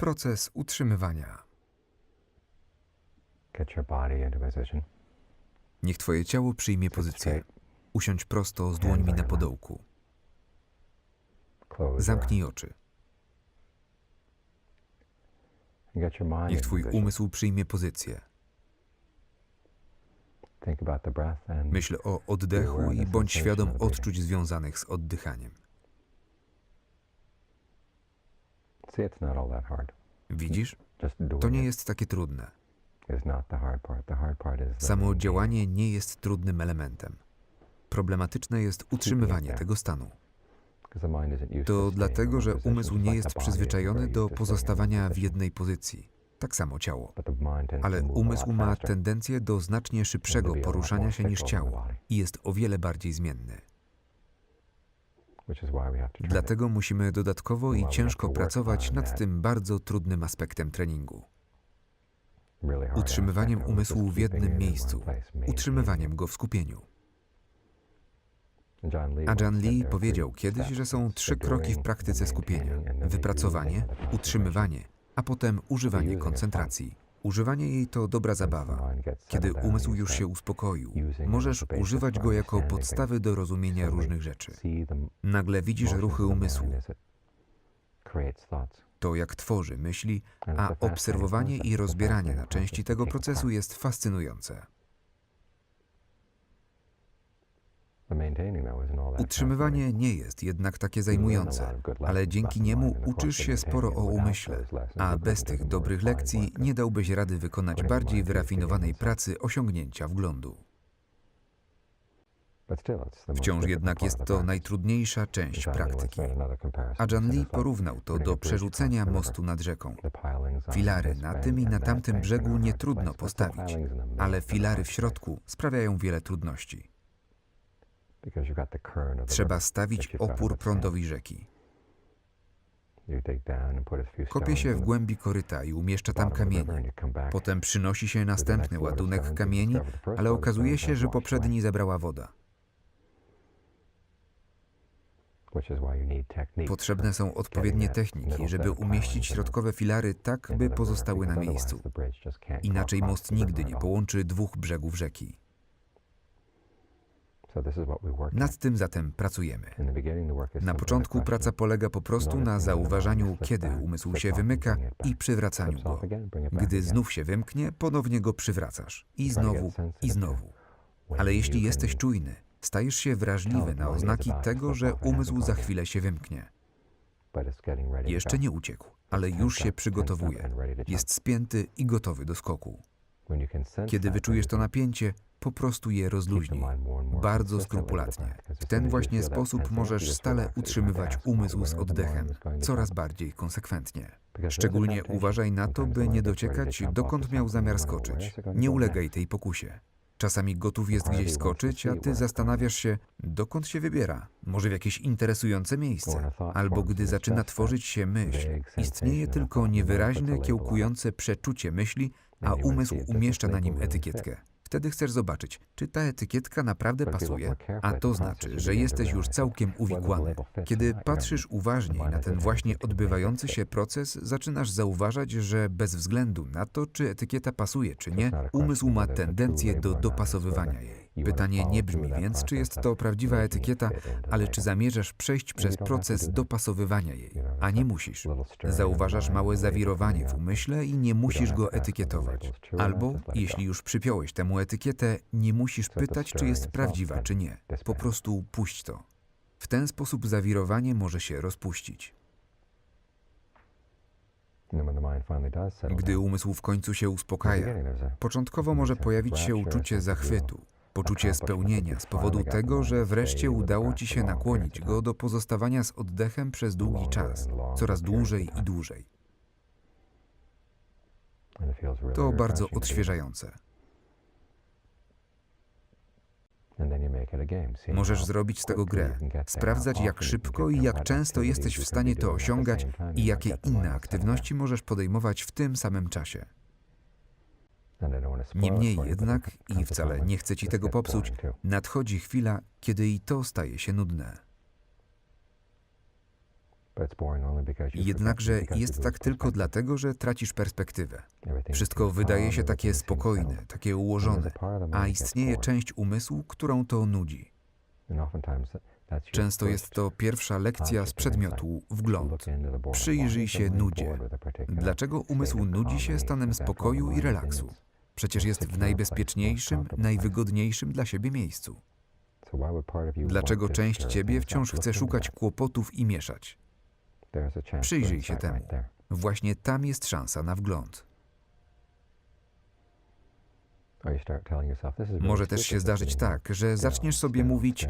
Proces utrzymywania. Get your body into position. Niech Twoje ciało przyjmie pozycję. Usiądź prosto z dłońmi na podołku. Zamknij oczy. Niech Twój umysł przyjmie pozycję. Myśl o oddechu i bądź świadom odczuć związanych z oddychaniem. Widzisz? To nie jest takie trudne. Samo działanie nie jest trudnym elementem. Problematyczne jest utrzymywanie tego stanu. To dlatego, że umysł nie jest przyzwyczajony do pozostawania w jednej pozycji. Tak samo ciało. Ale umysł ma tendencję do znacznie szybszego poruszania się niż ciało i jest o wiele bardziej zmienny. Dlatego musimy dodatkowo i ciężko pracować nad tym bardzo trudnym aspektem treningu. Utrzymywaniem umysłu w jednym miejscu, utrzymywaniem go w skupieniu. A Jan Lee powiedział kiedyś, że są trzy kroki w praktyce skupienia: wypracowanie, utrzymywanie, a potem używanie koncentracji. Używanie jej to dobra zabawa. Kiedy umysł już się uspokoił, możesz używać go jako podstawy do rozumienia różnych rzeczy. Nagle widzisz ruchy umysłu, to jak tworzy myśli, a obserwowanie i rozbieranie na części tego procesu jest fascynujące. Utrzymywanie nie jest jednak takie zajmujące, ale dzięki niemu uczysz się sporo o umyśle, a bez tych dobrych lekcji nie dałbyś rady wykonać bardziej wyrafinowanej pracy osiągnięcia wglądu. Wciąż jednak jest to najtrudniejsza część praktyki. A Jan Lee porównał to do przerzucenia mostu nad rzeką. Filary na tym i na tamtym brzegu nie trudno postawić, ale filary w środku sprawiają wiele trudności. Trzeba stawić opór prądowi rzeki. Kopie się w głębi koryta i umieszcza tam kamienie. Potem przynosi się następny ładunek kamieni, ale okazuje się, że poprzedni zebrała woda. Potrzebne są odpowiednie techniki, żeby umieścić środkowe filary tak, by pozostały na miejscu. Inaczej most nigdy nie połączy dwóch brzegów rzeki. Nad tym zatem pracujemy. Na początku praca polega po prostu na zauważaniu, kiedy umysł się wymyka i przywracaniu go. Gdy znów się wymknie, ponownie go przywracasz. I znowu, i znowu. Ale jeśli jesteś czujny, stajesz się wrażliwy na oznaki tego, że umysł za chwilę się wymknie. Jeszcze nie uciekł, ale już się przygotowuje. Jest spięty i gotowy do skoku. Kiedy wyczujesz to napięcie, po prostu je rozluźnij. Bardzo skrupulatnie. W ten właśnie sposób możesz stale utrzymywać umysł z oddechem, coraz bardziej konsekwentnie. Szczególnie uważaj na to, by nie dociekać, dokąd miał zamiar skoczyć. Nie ulegaj tej pokusie. Czasami gotów jest gdzieś skoczyć, a ty zastanawiasz się, dokąd się wybiera. Może w jakieś interesujące miejsce. Albo gdy zaczyna tworzyć się myśl, istnieje tylko niewyraźne, kiełkujące przeczucie myśli, a umysł umieszcza na nim etykietkę. Wtedy chcesz zobaczyć, czy ta etykietka naprawdę pasuje, a to znaczy, że jesteś już całkiem uwikłany. Kiedy patrzysz uważniej na ten właśnie odbywający się proces, zaczynasz zauważać, że bez względu na to, czy etykieta pasuje, czy nie, umysł ma tendencję do dopasowywania jej. Pytanie nie brzmi więc, czy jest to prawdziwa etykieta, ale czy zamierzasz przejść przez proces dopasowywania jej, a nie musisz. Zauważasz małe zawirowanie w umyśle i nie musisz go etykietować. Albo, jeśli już przypiąłeś temu etykietę, nie musisz pytać, czy jest prawdziwa, czy nie. Po prostu puść to. W ten sposób zawirowanie może się rozpuścić. Gdy umysł w końcu się uspokaja, początkowo może pojawić się uczucie zachwytu, poczucie spełnienia z powodu tego, że wreszcie udało ci się nakłonić go do pozostawania z oddechem przez długi czas, coraz dłużej i dłużej. To bardzo odświeżające. Możesz zrobić z tego grę, sprawdzać jak szybko i jak często jesteś w stanie to osiągać i jakie inne aktywności możesz podejmować w tym samym czasie. Niemniej jednak, i wcale nie chcę ci tego popsuć, nadchodzi chwila, kiedy i to staje się nudne. Jednakże jest tak tylko dlatego, że tracisz perspektywę. Wszystko wydaje się takie spokojne, takie ułożone, a istnieje część umysłu, którą to nudzi. Często jest to pierwsza lekcja z przedmiotu wgląd. Przyjrzyj się nudzie. Dlaczego umysł nudzi się stanem spokoju i relaksu? Przecież jest w najbezpieczniejszym, najwygodniejszym dla siebie miejscu. Dlaczego część ciebie wciąż chce szukać kłopotów i mieszać? Przyjrzyj się temu. Właśnie tam jest szansa na wgląd. Może też się zdarzyć tak, że zaczniesz sobie mówić,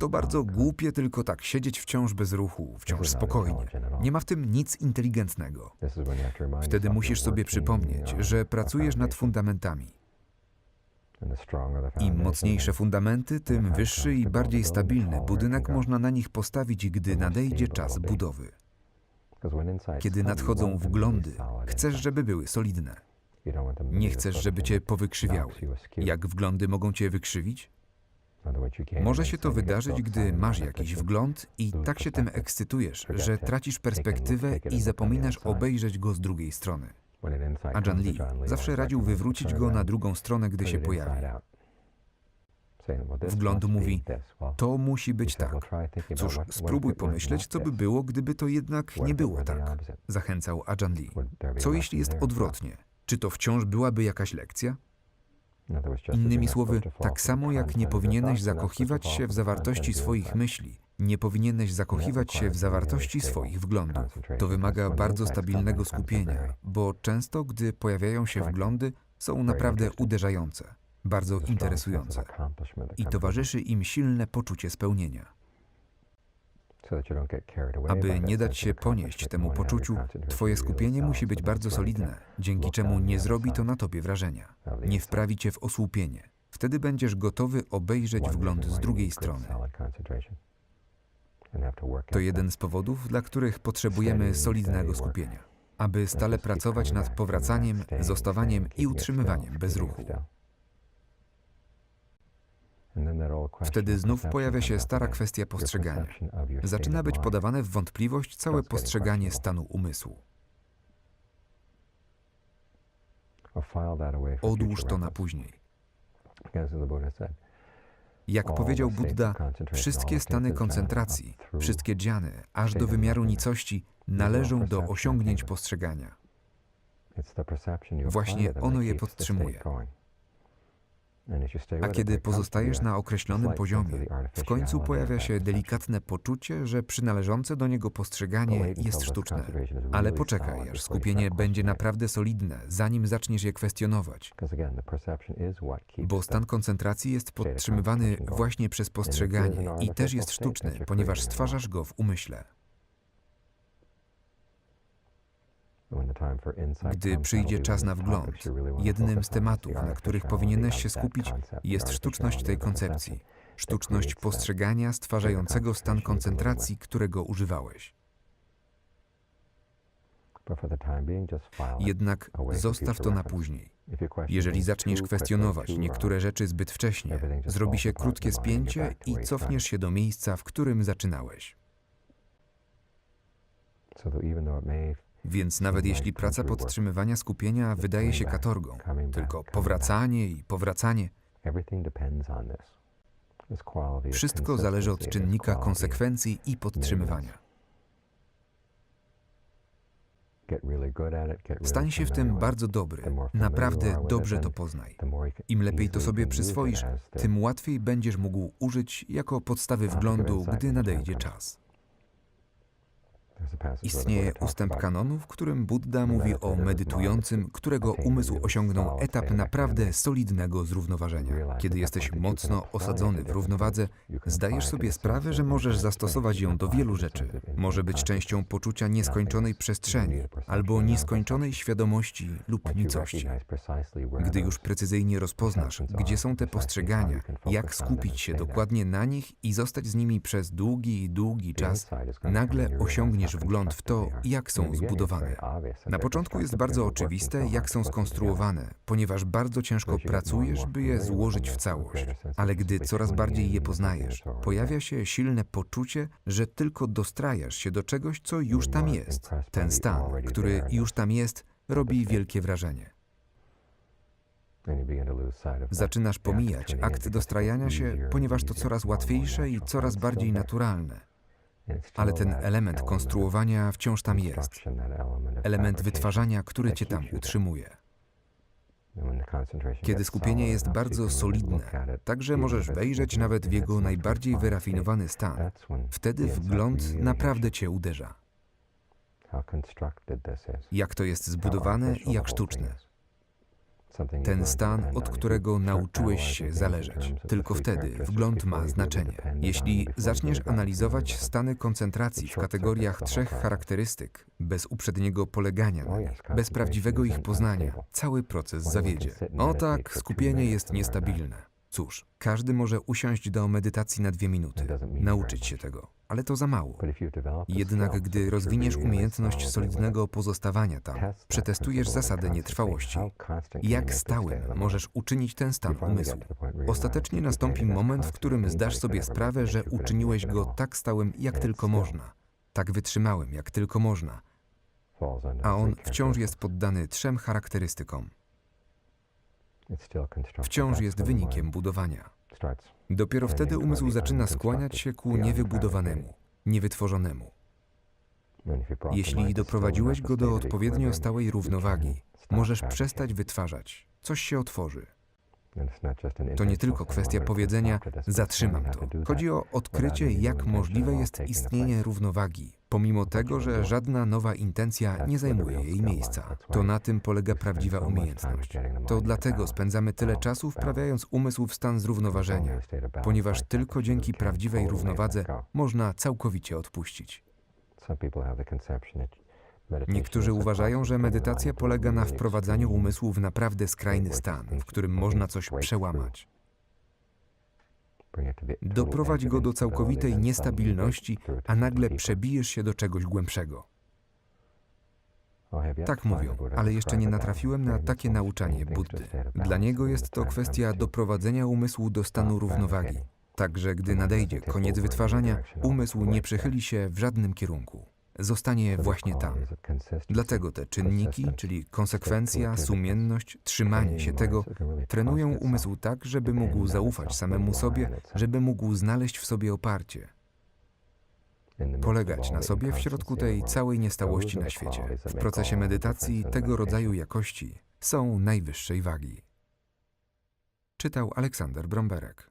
to bardzo głupie tylko tak siedzieć wciąż bez ruchu, wciąż spokojnie. Nie ma w tym nic inteligentnego. Wtedy musisz sobie przypomnieć, że pracujesz nad fundamentami. Im mocniejsze fundamenty, tym wyższy i bardziej stabilny budynek można na nich postawić, gdy nadejdzie czas budowy. Kiedy nadchodzą wglądy, chcesz, żeby były solidne. Nie chcesz, żeby cię powykrzywiały. Jak wglądy mogą cię wykrzywić? Może się to wydarzyć, gdy masz jakiś wgląd i tak się tym ekscytujesz, że tracisz perspektywę i zapominasz obejrzeć go z drugiej strony. A Jan Lee zawsze radził wywrócić go na drugą stronę, gdy się pojawi. Wgląd mówi, to musi być tak. Cóż, spróbuj pomyśleć, co by było, gdyby to jednak nie było tak. Zachęcał Ajan Lee. Co jeśli jest odwrotnie? Czy to wciąż byłaby jakaś lekcja? Innymi słowy, tak samo jak nie powinieneś zakochiwać się w zawartości swoich myśli, nie powinieneś zakochiwać się w zawartości swoich wglądów. To wymaga bardzo stabilnego skupienia, bo często, gdy pojawiają się wglądy, są naprawdę uderzające, bardzo interesujące i towarzyszy im silne poczucie spełnienia. Aby nie dać się ponieść temu poczuciu, Twoje skupienie musi być bardzo solidne, dzięki czemu nie zrobi to na Tobie wrażenia. Nie wprawi Cię w osłupienie. Wtedy będziesz gotowy obejrzeć wgląd z drugiej strony. To jeden z powodów, dla których potrzebujemy solidnego skupienia, aby stale pracować nad powracaniem, zostawaniem i utrzymywaniem bez ruchu. Wtedy znów pojawia się stara kwestia postrzegania. Zaczyna być podawane w wątpliwość całe postrzeganie stanu umysłu. Odłóż to na później. Jak powiedział Buddha, wszystkie stany koncentracji, wszystkie dżany, aż do wymiaru nicości, należą do osiągnięć postrzegania. Właśnie ono je podtrzymuje. A kiedy pozostajesz na określonym poziomie, w końcu pojawia się delikatne poczucie, że przynależące do niego postrzeganie jest sztuczne. Ale poczekaj, aż skupienie będzie naprawdę solidne, zanim zaczniesz je kwestionować. Bo stan koncentracji jest podtrzymywany właśnie przez postrzeganie i też jest sztuczny, ponieważ stwarzasz go w umyśle. Gdy przyjdzie czas na wgląd, jednym z tematów, na których powinieneś się skupić, jest sztuczność tej koncepcji. Sztuczność postrzegania stwarzającego stan koncentracji, którego używałeś. Jednak zostaw to na później. Jeżeli zaczniesz kwestionować niektóre rzeczy zbyt wcześnie, zrobi się krótkie spięcie i cofniesz się do miejsca, w którym zaczynałeś. Więc nawet jeśli praca podtrzymywania skupienia wydaje się katorgą, tylko powracanie i powracanie, wszystko zależy od czynnika konsekwencji i podtrzymywania. Stań się w tym bardzo dobry, naprawdę dobrze to poznaj. Im lepiej to sobie przyswoisz, tym łatwiej będziesz mógł użyć jako podstawy wglądu, gdy nadejdzie czas. Istnieje ustęp kanonu, w którym Buddha mówi o medytującym, którego umysł osiągnął etap naprawdę solidnego zrównoważenia. Kiedy jesteś mocno osadzony w równowadze, zdajesz sobie sprawę, że możesz zastosować ją do wielu rzeczy. Może być częścią poczucia nieskończonej przestrzeni albo nieskończonej świadomości lub nicości. Gdy już precyzyjnie rozpoznasz, gdzie są te postrzegania, jak skupić się dokładnie na nich i zostać z nimi przez długi, długi czas, nagle osiągniesz zyskujesz wgląd w to, jak są zbudowane. Na początku jest bardzo oczywiste, jak są skonstruowane, ponieważ bardzo ciężko pracujesz, by je złożyć w całość. Ale gdy coraz bardziej je poznajesz, pojawia się silne poczucie, że tylko dostrajasz się do czegoś, co już tam jest. Ten stan, który już tam jest, robi wielkie wrażenie. Zaczynasz pomijać akt dostrajania się, ponieważ to coraz łatwiejsze i coraz bardziej naturalne. Ale ten element konstruowania wciąż tam jest. Element wytwarzania, który cię tam utrzymuje. Kiedy skupienie jest bardzo solidne, także możesz wejrzeć nawet w jego najbardziej wyrafinowany stan, wtedy wgląd naprawdę cię uderza. Jak to jest zbudowane i jak sztuczne. Ten stan, od którego nauczyłeś się zależeć. Tylko wtedy wgląd ma znaczenie. Jeśli zaczniesz analizować stany koncentracji w kategoriach trzech charakterystyk, bez uprzedniego polegania na nich, bez prawdziwego ich poznania, cały proces zawiedzie. O tak, skupienie jest niestabilne. Cóż, każdy może usiąść do medytacji na dwie minuty, nauczyć się tego, ale to za mało. Jednak gdy rozwiniesz umiejętność solidnego pozostawania tam, przetestujesz zasadę nietrwałości. Jak stałym możesz uczynić ten stan umysłu? Ostatecznie nastąpi moment, w którym zdasz sobie sprawę, że uczyniłeś go tak stałym, jak tylko można, tak wytrzymałym, jak tylko można, a on wciąż jest poddany trzem charakterystykom. Wciąż jest wynikiem budowania. Dopiero wtedy umysł zaczyna skłaniać się ku niewybudowanemu, niewytworzonemu. Jeśli doprowadziłeś go do odpowiednio stałej równowagi, możesz przestać wytwarzać. Coś się otworzy. To nie tylko kwestia powiedzenia zatrzymam to. Chodzi o odkrycie, jak możliwe jest istnienie równowagi, pomimo tego, że żadna nowa intencja nie zajmuje jej miejsca. To na tym polega prawdziwa umiejętność. To dlatego spędzamy tyle czasu wprawiając umysł w stan zrównoważenia, ponieważ tylko dzięki prawdziwej równowadze można całkowicie odpuścić. Niektórzy uważają, że medytacja polega na wprowadzaniu umysłu w naprawdę skrajny stan, w którym można coś przełamać. Doprowadź go do całkowitej niestabilności, a nagle przebijesz się do czegoś głębszego. Tak mówią, ale jeszcze nie natrafiłem na takie nauczanie Buddy. Dla niego jest to kwestia doprowadzenia umysłu do stanu równowagi. Także gdy nadejdzie koniec wytwarzania, umysł nie przechyli się w żadnym kierunku. Zostanie właśnie tam. Dlatego te czynniki, czyli konsekwencja, sumienność, trzymanie się tego, trenują umysł tak, żeby mógł zaufać samemu sobie, żeby mógł znaleźć w sobie oparcie. Polegać na sobie w środku tej całej niestałości na świecie. W procesie medytacji tego rodzaju jakości są najwyższej wagi. Czytał Aleksander Bromberek.